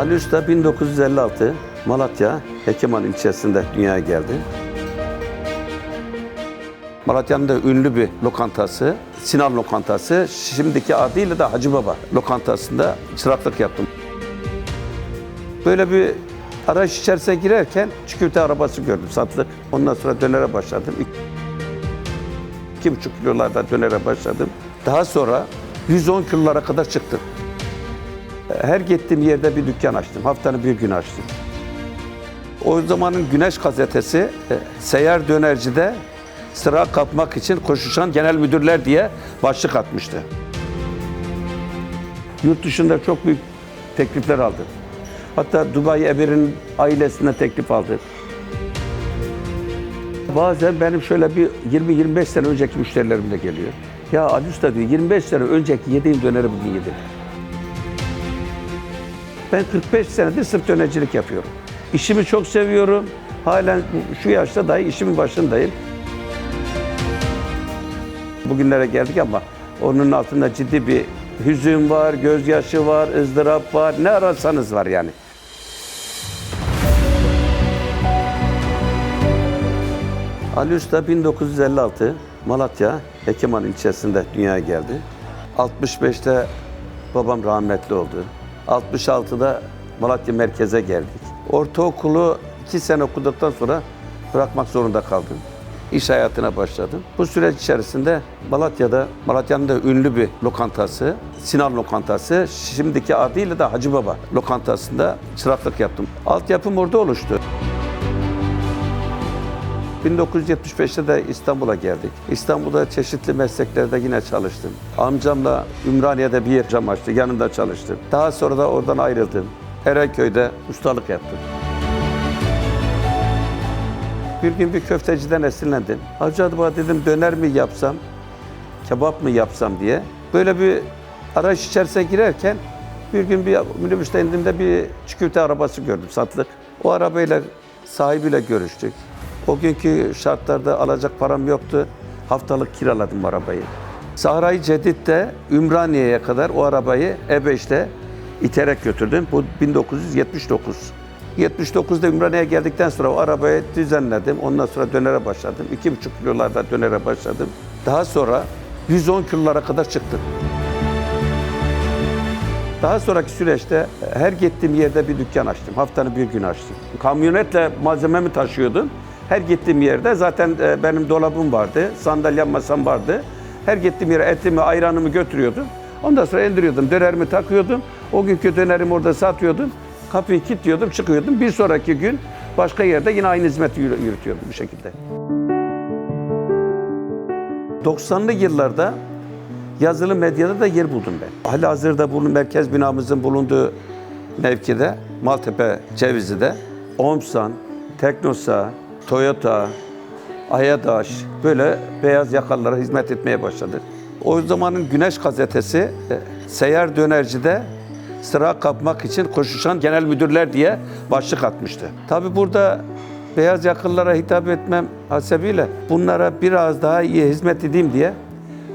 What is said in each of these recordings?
Ali Usta 1956 Malatya Hekiman ilçesinde dünyaya geldi. Malatya'nın da ünlü bir lokantası, Sinan Lokantası. Şimdiki adıyla da Hacı Baba lokantasında çıraklık yaptım. Böyle bir araç içerisine girerken çikolata arabası gördüm satılık. Ondan sonra dönere başladım. İki buçuk kilolarda dönere başladım. Daha sonra 110 kilolara kadar çıktım. Her gittiğim yerde bir dükkan açtım. Haftanın bir gün açtım. O zamanın Güneş gazetesi e, seyyar dönercide sıra kapmak için koşuşan genel müdürler diye başlık atmıştı. Yurt dışında çok büyük teklifler aldım. Hatta Dubai Emir'in ailesine teklif aldık. Bazen benim şöyle bir 20-25 sene önceki müşterilerim de geliyor. Ya Ali Usta diyor 25 sene önceki yediğim döneri bugün yedim. Ben 45 senedir sırf dönercilik yapıyorum. İşimi çok seviyorum. Halen şu yaşta dahi işimin başındayım. Bugünlere geldik ama onun altında ciddi bir hüzün var, gözyaşı var, ızdırap var. Ne ararsanız var yani. Ali Usta 1956 Malatya Hekiman ilçesinde dünyaya geldi. 65'te babam rahmetli oldu. 66'da Malatya merkeze geldik. Ortaokulu iki sene okuduktan sonra bırakmak zorunda kaldım. İş hayatına başladım. Bu süreç içerisinde Malatya'da, Malatya'nın da ünlü bir lokantası, Sinan Lokantası, şimdiki adıyla da Hacı Baba lokantasında çıraklık yaptım. Altyapım orada oluştu. 1975'te de İstanbul'a geldik. İstanbul'da çeşitli mesleklerde yine çalıştım. Amcamla Ümraniye'de bir yer cam açtı, yanında çalıştım. Daha sonra da oradan ayrıldım. Erenköy'de ustalık yaptım. Bir gün bir köfteciden esinlendim. Hacı Adıba dedim döner mi yapsam, kebap mı yapsam diye. Böyle bir arayış içerisine girerken bir gün bir minibüste indiğimde bir çikolata arabası gördüm satılık. O arabayla sahibiyle görüştük. O günkü şartlarda alacak param yoktu. Haftalık kiraladım arabayı. Sahra-i Cedid'de Ümraniye'ye kadar o arabayı E5'te iterek götürdüm. Bu 1979. 79'da Ümraniye'ye geldikten sonra o arabayı düzenledim. Ondan sonra dönere başladım. 2,5 kilolarda dönere başladım. Daha sonra 110 kilolara kadar çıktım. Daha sonraki süreçte her gittiğim yerde bir dükkan açtım. Haftanın bir gün açtım. Kamyonetle malzememi taşıyordum. Her gittiğim yerde zaten e, benim dolabım vardı, sandalyem masam vardı. Her gittiğim yere etimi, ayranımı götürüyordum. Ondan sonra indiriyordum, dönerimi takıyordum. O günkü dönerimi orada satıyordum. Kapıyı kilitliyordum, çıkıyordum. Bir sonraki gün başka yerde yine aynı hizmeti yürü- yürütüyordum bu şekilde. 90'lı yıllarda yazılı medyada da yer buldum ben. Hala hazırda bulun merkez binamızın bulunduğu mevkide Maltepe Cevizi'de Omsan, Teknosa, Toyota, Ayadaş böyle beyaz yakalılara hizmet etmeye başladık. O zamanın Güneş gazetesi e, seyyar dönercide sıra kapmak için koşuşan genel müdürler diye başlık atmıştı. Tabi burada beyaz yakalılara hitap etmem hasebiyle bunlara biraz daha iyi hizmet edeyim diye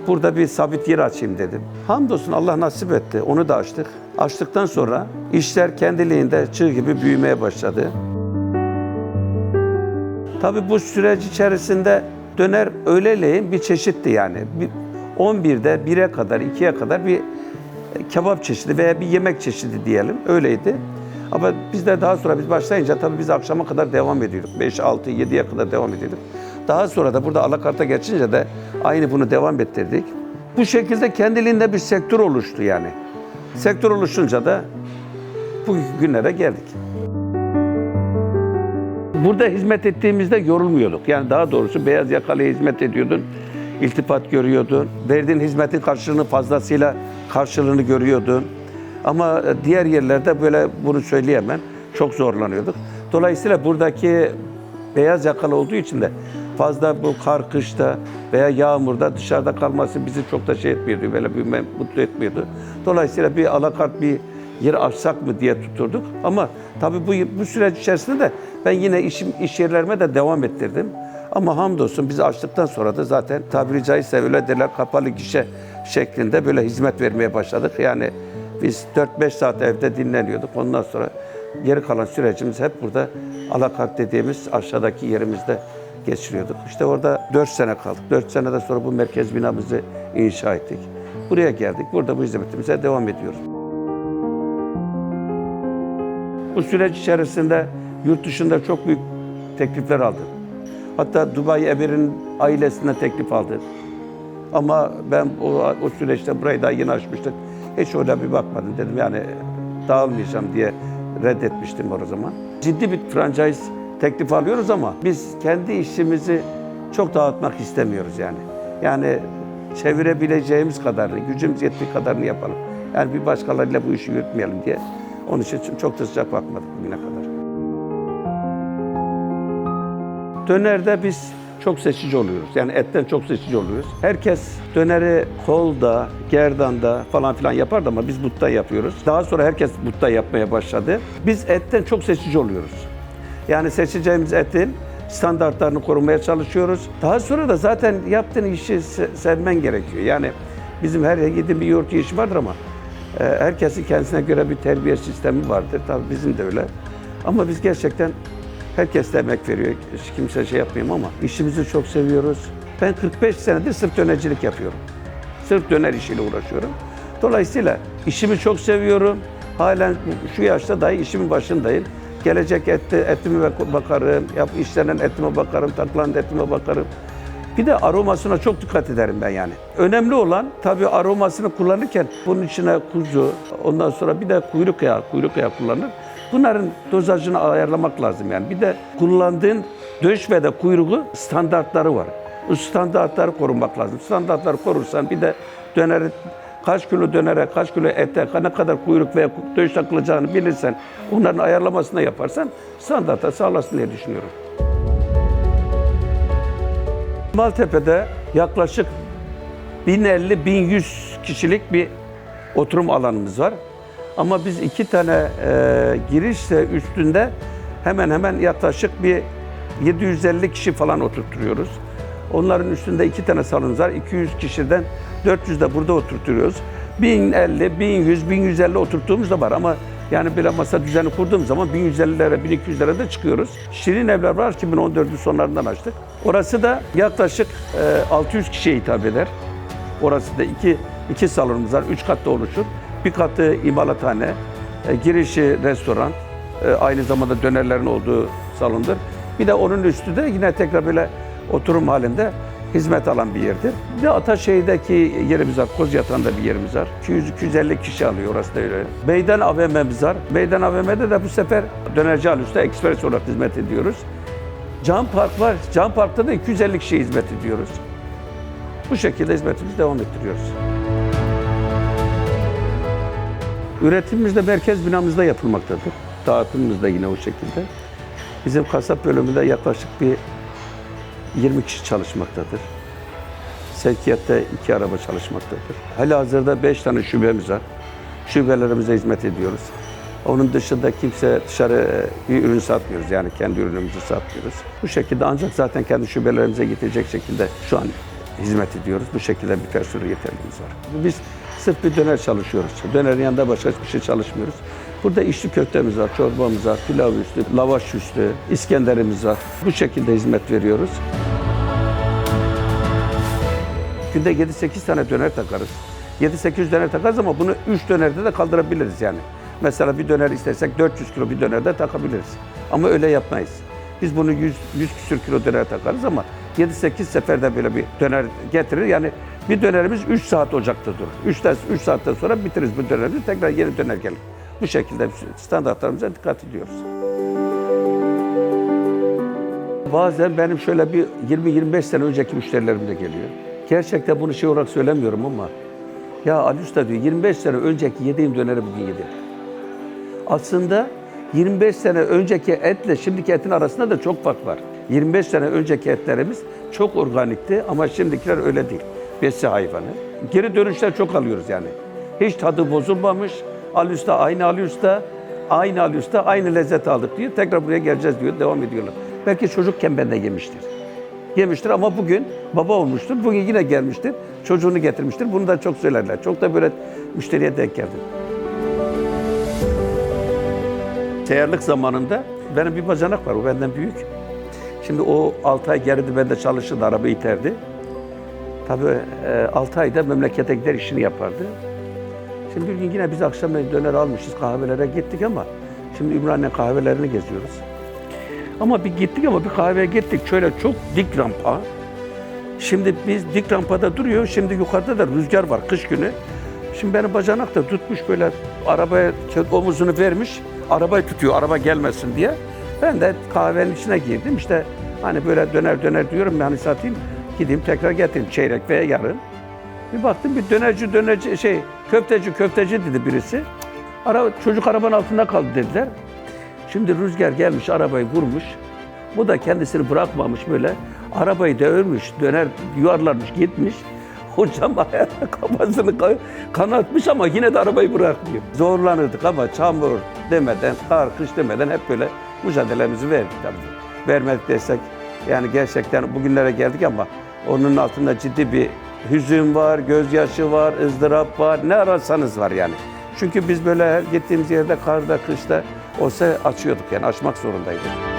burada bir sabit yer açayım dedim. Hamdolsun Allah nasip etti. Onu da açtık. Açtıktan sonra işler kendiliğinde çığ gibi büyümeye başladı. Tabii bu süreç içerisinde döner öğleleyin bir çeşitti yani. Bir 11'de 1'e kadar, 2'ye kadar bir kebap çeşidi veya bir yemek çeşidi diyelim. Öyleydi. Ama biz de daha sonra biz başlayınca tabii biz akşama kadar devam ediyorduk. 5, 6, 7'ye kadar devam ediyorduk. Daha sonra da burada alakarta geçince de aynı bunu devam ettirdik. Bu şekilde kendiliğinde bir sektör oluştu yani. Sektör oluşunca da bu günlere geldik. Burada hizmet ettiğimizde yorulmuyorduk. Yani daha doğrusu beyaz yakalıya hizmet ediyordun, iltifat görüyordun. Verdiğin hizmetin karşılığını fazlasıyla karşılığını görüyordun. Ama diğer yerlerde böyle bunu söyleyemem. Çok zorlanıyorduk. Dolayısıyla buradaki beyaz yakalı olduğu için de fazla bu kar, kışta veya yağmurda dışarıda kalması bizi çok da şey etmiyordu. Böyle bir mutlu etmiyordu. Dolayısıyla bir alakart bir yer açsak mı diye tuturduk. Ama tabii bu, bu süreç içerisinde de ben yine işim, iş yerlerime de devam ettirdim. Ama hamdolsun biz açtıktan sonra da zaten tabiri caizse öyle derler kapalı gişe şeklinde böyle hizmet vermeye başladık. Yani Biz 4-5 saat evde dinleniyorduk. Ondan sonra geri kalan sürecimiz hep burada alakart dediğimiz aşağıdaki yerimizde geçiriyorduk. İşte orada 4 sene kaldık. 4 seneden sonra bu merkez binamızı inşa ettik. Buraya geldik. Burada bu hizmetimize devam ediyoruz. Bu süreç içerisinde yurt dışında çok büyük teklifler aldım. Hatta Dubai Emir'in ailesine teklif aldım. Ama ben o, o süreçte burayı daha yeni açmıştık. Hiç öyle bir bakmadım. Dedim yani dağılmayacağım diye reddetmiştim o zaman. Ciddi bir franchise teklif alıyoruz ama biz kendi işimizi çok dağıtmak istemiyoruz yani. Yani çevirebileceğimiz kadarını, gücümüz yettiği kadarını yapalım. Yani bir başkalarıyla bu işi yürütmeyelim diye. Onun için çok da sıcak bakmadık bugüne kadar. Dönerde biz çok seçici oluyoruz. Yani etten çok seçici oluyoruz. Herkes döneri kolda, gerdanda falan filan yapardı ama biz butta yapıyoruz. Daha sonra herkes butta yapmaya başladı. Biz etten çok seçici oluyoruz. Yani seçeceğimiz etin standartlarını korumaya çalışıyoruz. Daha sonra da zaten yaptığın işi se- sevmen gerekiyor. Yani bizim her yiğidin bir yoğurt yiyişi vardır ama herkesin kendisine göre bir terbiye sistemi vardır. Tabii bizim de öyle. Ama biz gerçekten herkes de emek veriyor. Hiç kimse şey yapmayayım ama işimizi çok seviyoruz. Ben 45 senedir sırf dönercilik yapıyorum. Sırf döner işiyle uğraşıyorum. Dolayısıyla işimi çok seviyorum. Halen şu yaşta dahi işimin başındayım. Gelecek ette, etime bak- bakarım, yap, işlenen etime bakarım, takılan etime bakarım. Bir de aromasına çok dikkat ederim ben yani. Önemli olan tabii aromasını kullanırken bunun içine kuzu, ondan sonra bir de kuyruk yağı, kuyruk yağı kullanır. Bunların dozajını ayarlamak lazım yani. Bir de kullandığın döş ve de kuyruğu standartları var. Bu standartları korumak lazım. Standartları korursan bir de döneri kaç kilo dönere, kaç kilo ete, ne kadar kuyruk veya döş takılacağını bilirsen, onların ayarlamasını yaparsan standarta sağlasın diye düşünüyorum. Maltepe'de yaklaşık 1050-1100 kişilik bir oturum alanımız var. Ama biz iki tane e, girişle üstünde hemen hemen yaklaşık bir 750 kişi falan oturtuyoruz. Onların üstünde iki tane salonumuz var. 200 kişiden 400 de burada oturtuyoruz. 1050, 1100, 1150 oturttuğumuz da var ama yani bir masa düzeni kurduğum zaman 1150'lere, 1200'lere de çıkıyoruz. Şirin evler var 2014'ün sonlarından açtık. Orası da yaklaşık e, 600 kişiye hitap eder. Orası da iki, iki salonumuz var. Üç katta oluşur. Bir katı imalathane, e, girişi restoran, e, aynı zamanda dönerlerin olduğu salondur. Bir de onun üstü de yine tekrar böyle oturum halinde hizmet alan bir yerdir. Bir de Ataşehir'deki yerimiz var. Kozyatağı'nda bir yerimiz var. 200-250 kişi alıyor orası da öyle. Meydan AVM'miz var. Meydan AVM'de de bu sefer dönerci Alus'ta ekspres olarak hizmet ediyoruz. Can Park var. Can Park'ta da 250 kişiye hizmet ediyoruz. Bu şekilde hizmetimizi devam ettiriyoruz. Üretimimiz de merkez binamızda yapılmaktadır. Dağıtımımız da yine o şekilde. Bizim kasap bölümünde yaklaşık bir 20 kişi çalışmaktadır. Sevkiyatta iki araba çalışmaktadır. Hala hazırda 5 tane şubemiz var. Şubelerimize hizmet ediyoruz. Onun dışında kimse dışarı bir ürün satmıyoruz. Yani kendi ürünümüzü satmıyoruz. Bu şekilde ancak zaten kendi şubelerimize gidecek şekilde şu an hizmet ediyoruz. Bu şekilde bir personel yeterliğimiz var. Biz sırf bir döner çalışıyoruz. Dönerin yanında başka hiçbir şey çalışmıyoruz. Burada içli köftemiz var, çorbamız var, pilav üstü, lavaş üstü, İskenderimiz var. Bu şekilde hizmet veriyoruz. Günde 7-8 tane döner takarız. 7-800 döner takarız ama bunu 3 dönerde de kaldırabiliriz yani. Mesela bir döner istersek 400 kilo bir dönerde takabiliriz. Ama öyle yapmayız. Biz bunu 100, 100 küsür kilo döner takarız ama 7-8 seferde böyle bir döner getirir. Yani bir dönerimiz 3 saat ocakta durur. 3, 3 saatten sonra bitiririz bu döneri. Tekrar yeni döner gelir. Bu şekilde standartlarımıza dikkat ediyoruz. Bazen benim şöyle bir 20-25 sene önceki müşterilerim de geliyor. Gerçekten bunu şey olarak söylemiyorum ama ya Ali Usta diyor 25 sene önceki yediğim döneri bugün yedim. Aslında 25 sene önceki etle şimdiki etin arasında da çok fark var. 25 sene önceki etlerimiz çok organikti ama şimdikiler öyle değil. Besi hayvanı. Geri dönüşler çok alıyoruz yani. Hiç tadı bozulmamış. Ali Usta aynı Ali Usta, aynı Ali Usta, aynı lezzet aldık diyor. Tekrar buraya geleceğiz diyor, devam ediyorlar. Belki çocukken benden yemiştir yemiştir ama bugün baba olmuştur. Bugün yine gelmiştir. Çocuğunu getirmiştir. Bunu da çok söylerler. Çok da böyle müşteriye denk geldi. Seyyarlık zamanında benim bir bacanak var. O benden büyük. Şimdi o 6 ay geride bende çalışırdı, araba iterdi. Tabii e, 6 ayda memlekete gider işini yapardı. Şimdi bir gün yine biz akşam döner almışız kahvelere gittik ama şimdi Ümraniye kahvelerini geziyoruz. Ama bir gittik ama bir kahveye gittik. Şöyle çok dik rampa. Şimdi biz dik rampada duruyor. Şimdi yukarıda da rüzgar var kış günü. Şimdi benim bacanak da tutmuş böyle arabaya omuzunu vermiş. Arabayı tutuyor araba gelmesin diye. Ben de kahvenin içine girdim. İşte hani böyle döner döner diyorum yani satayım. Gideyim tekrar getireyim çeyrek veya yarım. Bir baktım bir dönerci dönerci şey köfteci köfteci dedi birisi. Ara, çocuk arabanın altında kaldı dediler. Şimdi rüzgar gelmiş arabayı vurmuş. Bu da kendisini bırakmamış böyle. Arabayı devirmiş, döner yuvarlanmış gitmiş. Hocam kafasını ka- kanatmış ama yine de arabayı bırakmıyor. Zorlanırdık ama çamur demeden, kar, kış demeden hep böyle mücadelemizi verdik tabii. Vermedik desek yani gerçekten bugünlere geldik ama onun altında ciddi bir hüzün var, gözyaşı var, ızdırap var. Ne ararsanız var yani. Çünkü biz böyle gittiğimiz yerde karda, kışta olsa açıyorduk yani açmak zorundaydık.